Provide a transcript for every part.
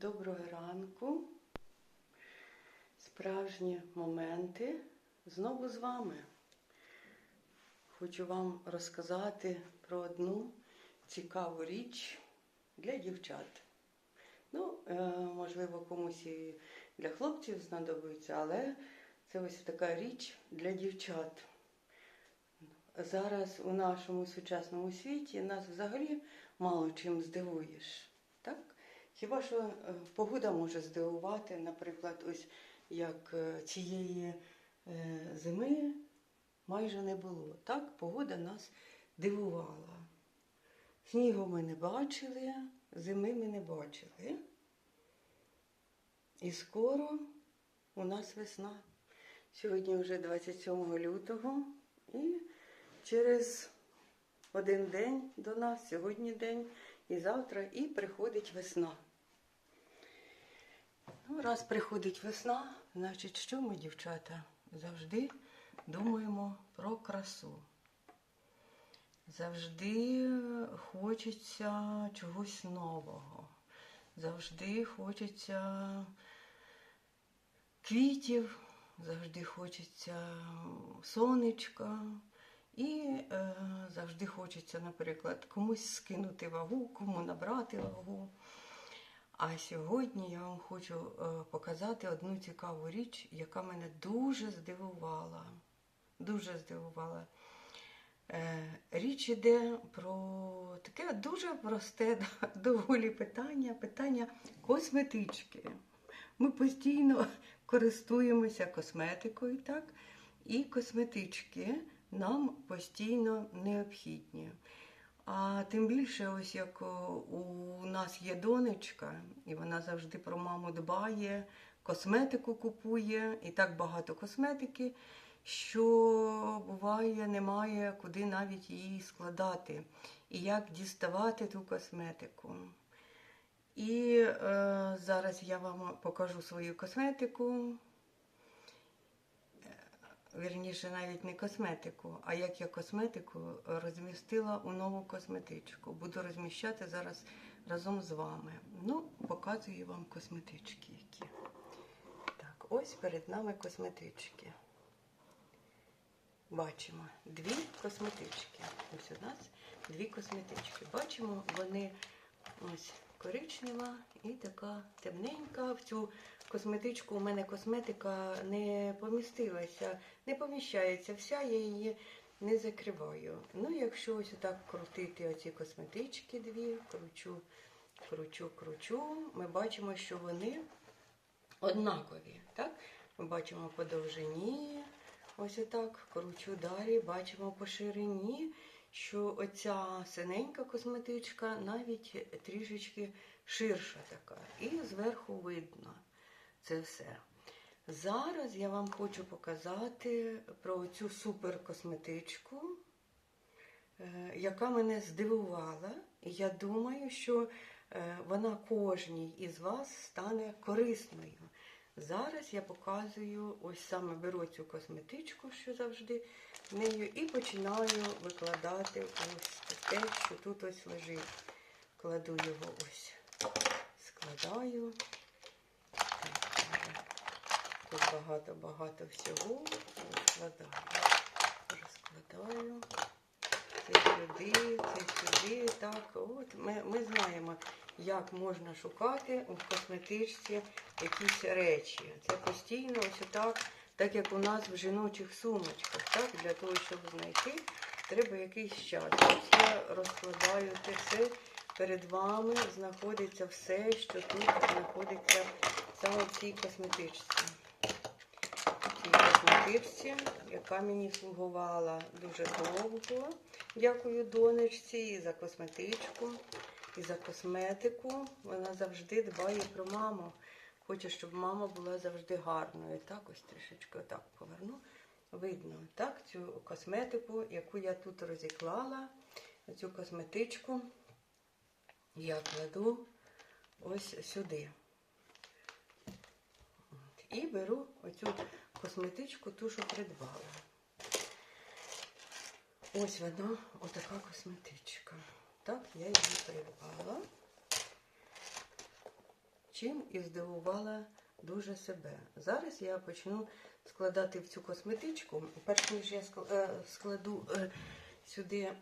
Доброго ранку. Справжні моменти знову з вами. Хочу вам розказати про одну цікаву річ для дівчат. Ну, е, можливо, комусь і для хлопців знадобиться, але це ось така річ для дівчат. Зараз у нашому сучасному світі нас взагалі мало чим здивуєш. Так? Хіба що е, погода може здивувати, наприклад, ось як е, цієї е, зими майже не було. Так, погода нас дивувала. Снігу ми не бачили, зими ми не бачили. І скоро у нас весна. Сьогодні вже 27 лютого і через один день до нас, сьогодні день і завтра, і приходить весна. Ну, раз приходить весна, значить, що ми, дівчата, завжди думаємо про красу. Завжди хочеться чогось нового. Завжди хочеться квітів, завжди хочеться сонечка. І е, завжди хочеться, наприклад, комусь скинути вагу, кому набрати вагу. А сьогодні я вам хочу е, показати одну цікаву річ, яка мене дуже здивувала. Дуже здивувала. Е, річ іде про таке дуже просте доволі питання, питання косметички. Ми постійно користуємося косметикою, так? І косметички нам постійно необхідні. А тим більше, ось як у нас є донечка, і вона завжди про маму дбає, косметику купує, і так багато косметики, що буває, немає куди навіть її складати, і як діставати ту косметику. І е, зараз я вам покажу свою косметику. Вірніше, навіть не косметику, а як я косметику розмістила у нову косметичку. Буду розміщати зараз разом з вами. Ну, показую вам косметички які. Так, ось перед нами косметички. Бачимо дві косметички. Ось у нас дві косметички. Бачимо, вони ось коричнева і така темненька. В цю косметичку у мене косметика не помістилася, не поміщається. Вся я її не закриваю. Ну, якщо ось так крутити оці косметички дві, кручу, кручу, кручу, ми бачимо, що вони однакові. Так? Ми бачимо по довжині, ось отак, кручу далі, бачимо по ширині, що оця синенька косметичка навіть трішечки ширша така. І зверху видно це все. Зараз я вам хочу показати про цю суперкосметичку, е, яка мене здивувала. І я думаю, що е, вона кожній із вас стане корисною. Зараз я показую, ось саме беру цю косметичку, що завжди нею, і починаю викладати ось те, що тут ось лежить. Кладу його ось, складаю. Тут багато-багато всього. Розкладаю. Розкладаю. Це сюди, це сюди. Так, от ми, ми знаємо, як можна шукати в косметичці якісь речі. Це постійно ось так, так як у нас в жіночих сумочках. Так, Для того, щоб знайти, треба якийсь час. Ось я розкладаю це все. Перед вами знаходиться все, що тут знаходиться саме в цій косметичці. Цій косметичці, яка мені слугувала дуже довго. Дякую донечці і за косметичку, і за косметику. Вона завжди дбає про маму. Хоче, щоб мама була завжди гарною. Так, ось трішечки отак поверну. Видно, так, цю косметику, яку я тут розіклала, цю косметичку я кладу ось сюди. І беру оцю косметичку, ту, що придбала. Ось вона, отака косметичка. Так, я її придбала. чим і здивувала дуже себе. Зараз я почну складати в цю косметичку. Перш ніж я е, складу е, сюди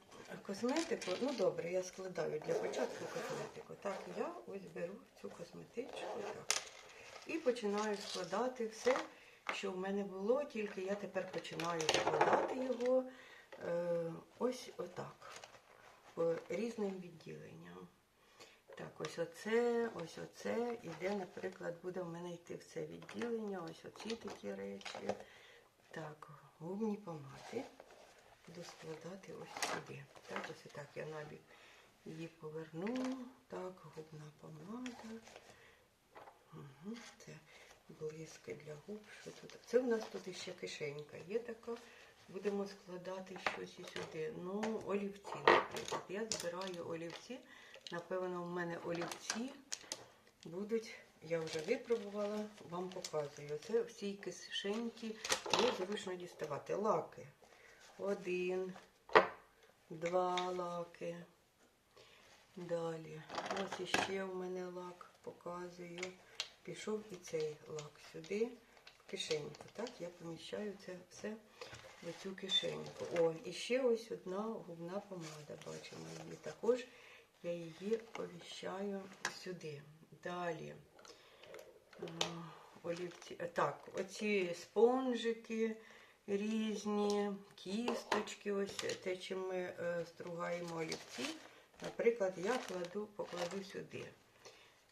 косметику, ну добре, я складаю для початку косметику. Так, я ось беру цю косметичку так, і починаю складати все, що в мене було, тільки я тепер починаю складати його ось отак, по різним відділенням. Так, ось оце, ось оце. І де, наприклад, буде в мене йти в це відділення, ось оці такі речі. Так, губні помади. Буду складати ось сюди. Так, ось так я набік її поверну. Так, губна помада. Угу, це блиски для губ. Що тут? Це в нас тут ще кишенька є така. Будемо складати щось сюди. Ну, олівці, наприклад. Я збираю олівці. Напевно, в мене олівці будуть, я вже випробувала, вам показую. Це в цій кишеньці є зручно діставати. Лаки. Один, два лаки. Далі. Ось іще в мене лак показую. Пішов і цей лак сюди, в кишеньку. Так, я поміщаю це все в цю кишеньку. О, і ще ось одна губна помада. Бачимо її також. Я її поміщаю сюди. Далі. Олівці. е, Так, оці спонжики різні, кісточки, ось те, чим ми е, стругаємо олівці. Наприклад, я кладу, покладу сюди.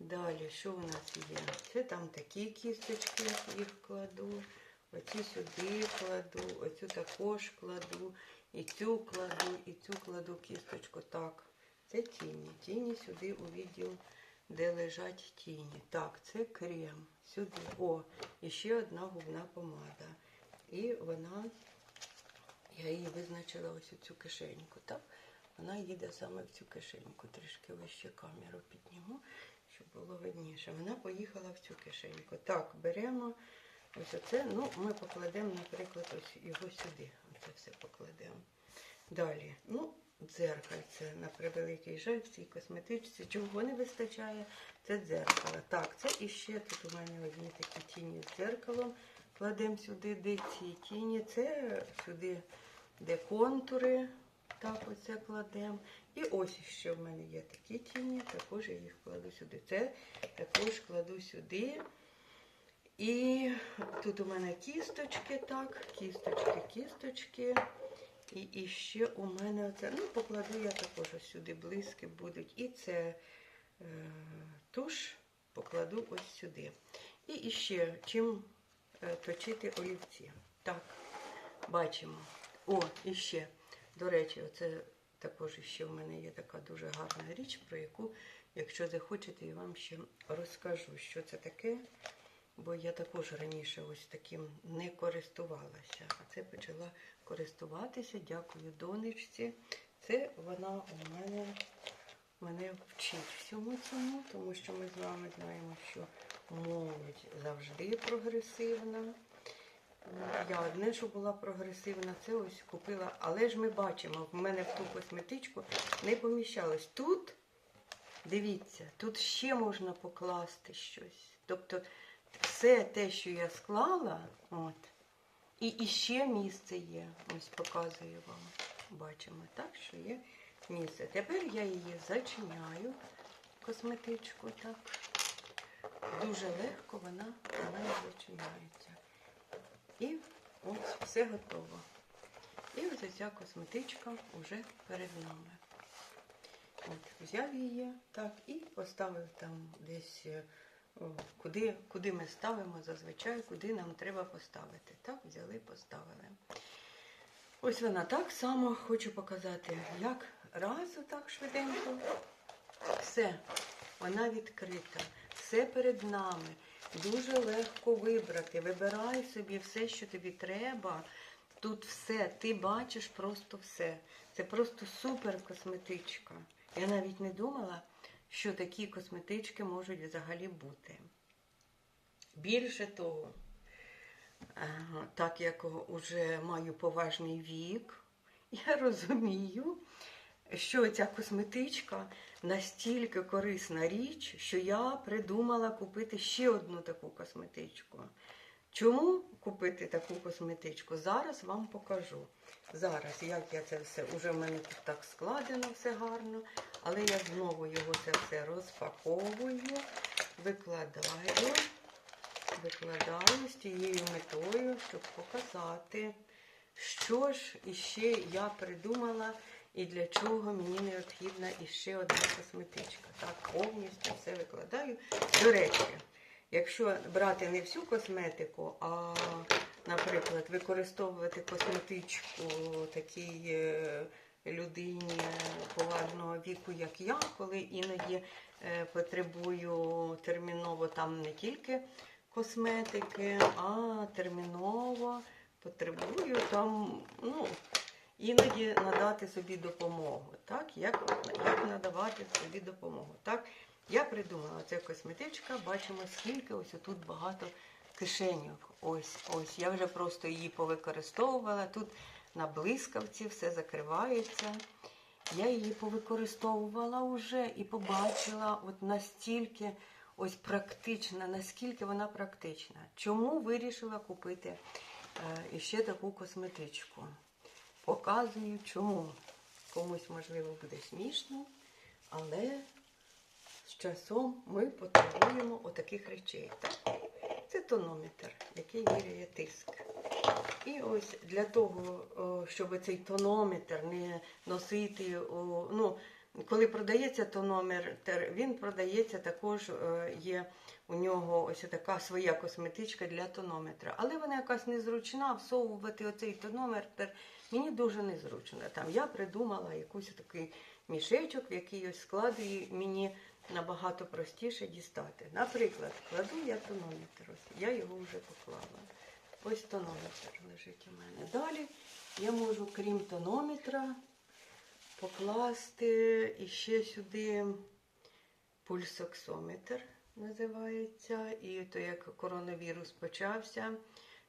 Далі, що у нас є? Це там такі кісточки, їх кладу. Оці сюди кладу, оцю також кладу, і цю кладу, і цю кладу кісточку. Так, це тіні. Тіні сюди у відділ, де лежать тіні. Так, це крем. Сюди. О, і ще одна губна помада. І вона, я її визначила ось у цю кишеньку. Так, вона їде саме в цю кишеньку. Трішки вище камеру підніму, щоб було видніше. Вона поїхала в цю кишеньку. Так, беремо ось оце. Ну, ми покладемо, наприклад, ось його сюди. Оце все покладемо. Далі, ну, дзеркальце, на превеликий жаль, в цій косметичці. Чого не вистачає? Це дзеркало. Так, це іще тут у мене одні такі тіні з дзеркалом. Кладемо сюди, де ці тіні. Це сюди, де контури. Так, оце кладемо. І ось ще в мене є такі тіні, також я їх кладу сюди. Це також кладу сюди. І тут у мене кісточки, так, кісточки, кісточки. І, і ще у мене оце, ну, покладу я також сюди блиски будуть. І це е, туш покладу ось сюди. І іще чим е, точити олівці. Так, бачимо. О, і ще, до речі, оце також ще в мене є така дуже гарна річ, про яку, якщо захочете, я вам ще розкажу, що це таке. Бо я також раніше ось таким не користувалася. А це почала користуватися. Дякую донечці. Це вона у мене мене вчить всьому цьому, тому що ми з вами знаємо, що молодь завжди прогресивна. Я одне, що була прогресивна, це ось купила. Але ж ми бачимо, в мене в ту косметичку не поміщалось. Тут, дивіться, тут ще можна покласти щось. Тобто все те, що я склала, от, і іще місце є. Ось показую вам. Бачимо, так, що є місце. Тепер я її зачиняю, косметичку, так. Дуже легко вона у мене зачиняється. І ось все готово. І ось ця косметичка вже перед нами. От, взяв її так і поставив там десь, е, куди, куди ми ставимо зазвичай, куди нам треба поставити. Так, взяли, поставили. Ось вона так само хочу показати, як раз отак швиденько. Все, вона відкрита, все перед нами. Дуже легко вибрати. Вибирай собі все, що тобі треба. Тут все, ти бачиш просто все. Це просто супер косметичка. Я навіть не думала, що такі косметички можуть взагалі бути. Більше того, е, так як вже маю поважний вік, я розумію, що ця косметичка настільки корисна річ, що я придумала купити ще одну таку косметичку. Чому купити таку косметичку? Зараз вам покажу. Зараз, як я це все, уже в мене тут так складено все гарно, але я знову його це все розпаковую, викладаю, викладаю з тією метою, щоб показати, що ж іще я придумала і для чого мені необхідна іще одна косметичка. Так, повністю все викладаю. До речі, якщо брати не всю косметику, а, наприклад, використовувати косметичку такій е, людині поважного віку, як я, коли іноді е, потребую терміново там не тільки косметики, а терміново потребую там, ну, іноді надати собі допомогу. Так? Як, як надавати собі допомогу? Так? Я придумала ця косметичка, бачимо, скільки ось тут багато кишеньок. Ось, ось. Я вже просто її повикористовувала. Тут на блискавці все закривається. Я її повикористовувала вже і побачила от настільки ось практична, наскільки вона практична. Чому вирішила купити е, іще таку косметичку? Показую чому. Комусь, можливо, буде смішно, але з часом ми потребуємо отаких речей. Так? Це тонометр, який міряє тиск. І ось для того, щоб цей тонометр не носити, ну, коли продається тонометр, він продається також, е, є у нього ось така своя косметичка для тонометра. Але вона якась незручна, всовувати оцей тонометр мені дуже незручно. Там я придумала якийсь такий мішечок, в який ось складу мені набагато простіше дістати. Наприклад, кладу я тонометр, я його вже поклала. Ось тонометр лежить у мене. Далі я можу, крім тонометра, покласти іще сюди пульсоксометр називається. І то як коронавірус почався,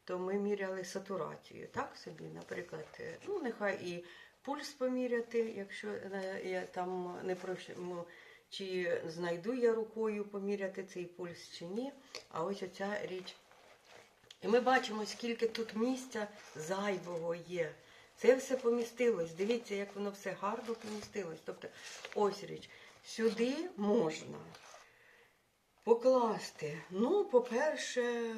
то ми міряли сатурацію. Так собі, наприклад, е, ну нехай і пульс поміряти, якщо е, я там не прошу, чи знайду я рукою поміряти цей пульс чи ні. А ось оця річ. І ми бачимо, скільки тут місця зайвого є. Це все помістилось. Дивіться, як воно все гарно помістилось. Тобто, ось річ. Сюди можна покласти. Ну, по-перше, е,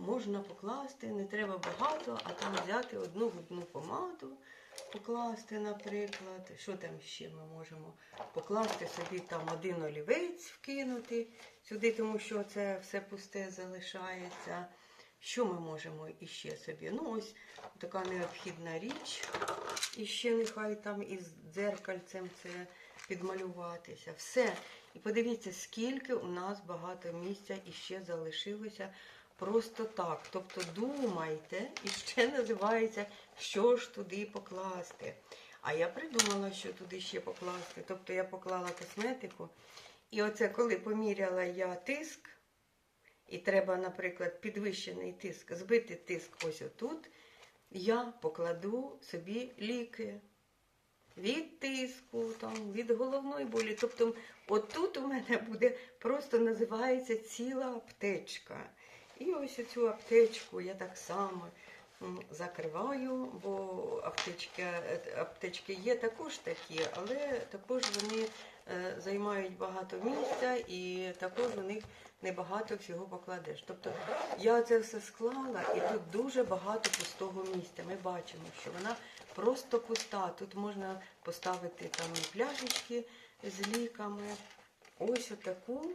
можна покласти, не треба багато, а там взяти одну губну помаду, покласти, наприклад. Що там ще ми можемо? Покласти собі там один олівець вкинути сюди, тому що це все пусте залишається. Що ми можемо іще собі? Ну, ось така необхідна річ. І ще нехай там із дзеркальцем це підмалюватися. Все. І подивіться, скільки у нас багато місця іще залишилося просто так. Тобто думайте, і ще називається, що ж туди покласти. А я придумала, що туди ще покласти. Тобто я поклала косметику. І оце, коли поміряла я тиск, і треба, наприклад, підвищений тиск, збити тиск ось отут, я покладу собі ліки від тиску, там, від головної болі. Тобто, отут у мене буде просто називається ціла аптечка. І ось цю аптечку я так само закриваю, бо аптечки, аптечки є також такі, але також вони е, займають багато місця і також у них небагато всього покладеш. Тобто я це все склала, і тут дуже багато пустого місця. Ми бачимо, що вона просто пуста. Тут можна поставити там пляшечки з ліками. Ось отаку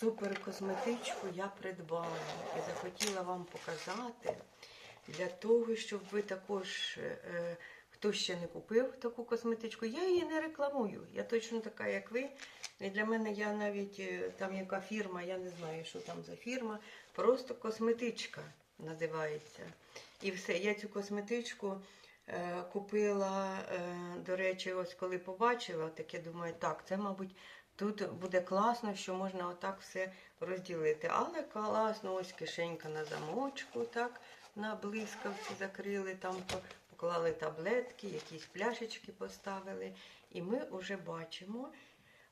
суперкосметичку я придбала і захотіла вам показати для того, щоб ви також. Е, Хто ще не купив таку косметичку, я її не рекламую. Я точно така, як ви. І для мене я навіть е, там яка фірма, я не знаю, що там за фірма. Просто косметичка називається. І все. Я цю косметичку е, купила, до речі, ось коли побачила, так я думаю, так, це, мабуть, тут буде класно, що можна отак все розділити. Але класно, ось кишенька на замочку, так, на блискавці закрили там. Поклали таблетки, якісь пляшечки поставили. і ми вже бачимо.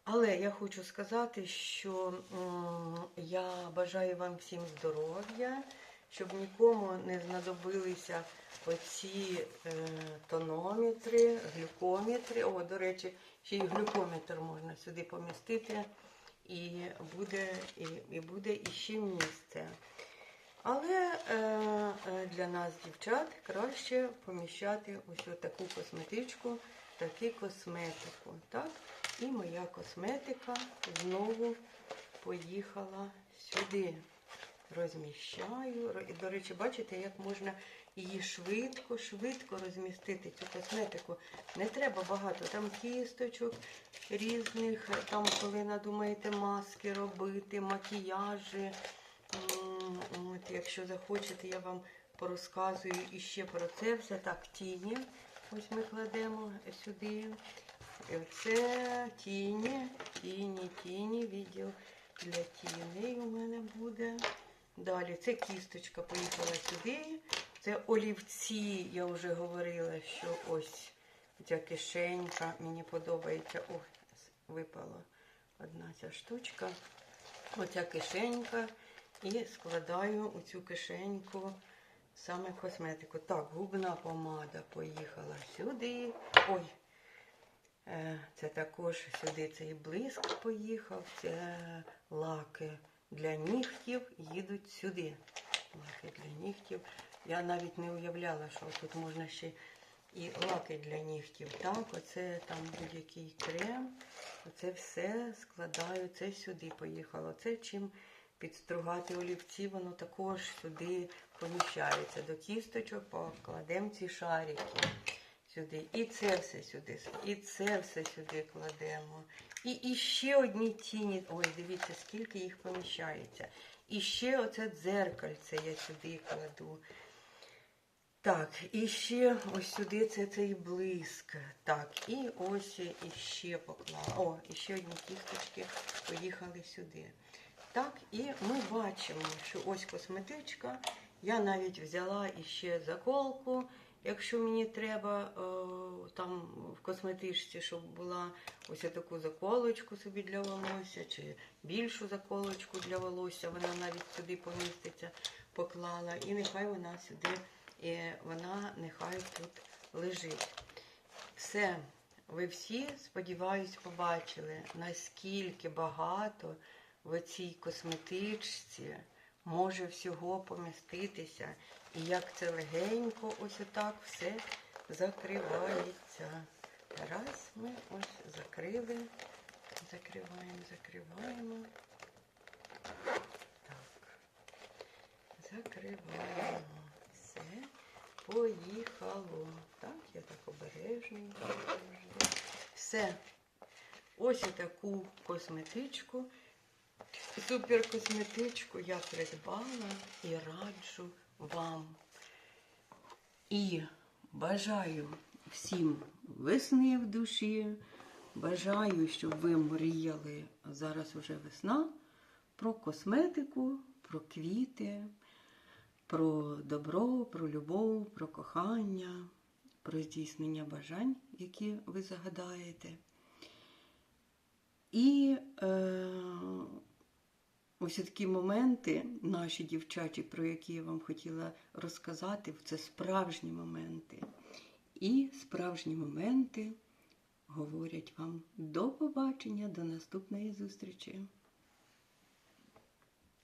Але я хочу сказати, що я бажаю вам всім здоров'я, щоб нікому не знадобилися оці е, тонометри, глюкометри. О, до речі, ще й глюкометр можна сюди помістити, і буде, і, і буде іще місце. Але е, е, для нас, дівчат, краще поміщати ось таку косметичку, таку косметику. Так? І моя косметика знову поїхала сюди. Розміщаю. До речі, бачите, як можна її швидко, швидко розмістити, цю косметику. Не треба багато. Там кісточок різних, там, коли надумаєте маски робити, макіяжі. От, якщо захочете, я вам порозказую іще про це все. Так, тіні. Ось ми кладемо сюди. І Оце тіні, тіні, тіні, відділ для тіней у мене буде. Далі це кісточка поїхала сюди. Це олівці, я вже говорила, що ось ця кишенька мені подобається. Ой, випала одна ця штучка. Оця кишенька. І складаю у цю кишеньку саме косметику. Так, губна помада поїхала сюди. Ой, Е, Це також сюди цей блиск поїхав. Це лаки для нігтів їдуть сюди. Лаки для нігтів. Я навіть не уявляла, що тут можна ще і лаки для нігтів. Так, оце там будь-який крем. Оце все складаю. Це сюди поїхало. Це чим підстругати олівці, воно також сюди поміщається. До кісточок покладемо ці шарики сюди. І це все сюди, і це все сюди кладемо. І, і ще одні тіні. Ой, дивіться, скільки їх поміщається. І ще оце дзеркальце я сюди кладу. Так, і ще ось сюди це цей блиск. Так, і ось іще поклала. О, і ще одні кісточки поїхали сюди. Так, і ми бачимо, що ось косметичка. Я навіть взяла іще заколку, якщо мені треба там в косметичці, щоб була ось таку заколочку собі для волосся, чи більшу заколочку для волосся, вона навіть сюди поміститься, поклала. І нехай вона сюди, і вона нехай тут лежить. Все, ви всі, сподіваюсь, побачили, наскільки багато в цій косметичці може всього поміститися. І як це легенько, ось отак все закривається. Раз ми ось закрили, закриваємо, закриваємо. Так, закриваємо. Все, поїхало. Так, я так обережненько. Все. Ось таку косметичку. Суперкосметичку я придбала і раджу вам. І бажаю всім весни в душі. Бажаю, щоб ви мріяли зараз уже весна про косметику, про квіти, про добро, про любов, про кохання, про здійснення бажань, які ви загадаєте. І е, ось такі моменти, наші дівчаті, про які я вам хотіла розказати, це справжні моменти. І справжні моменти говорять вам до побачення, до наступної зустрічі.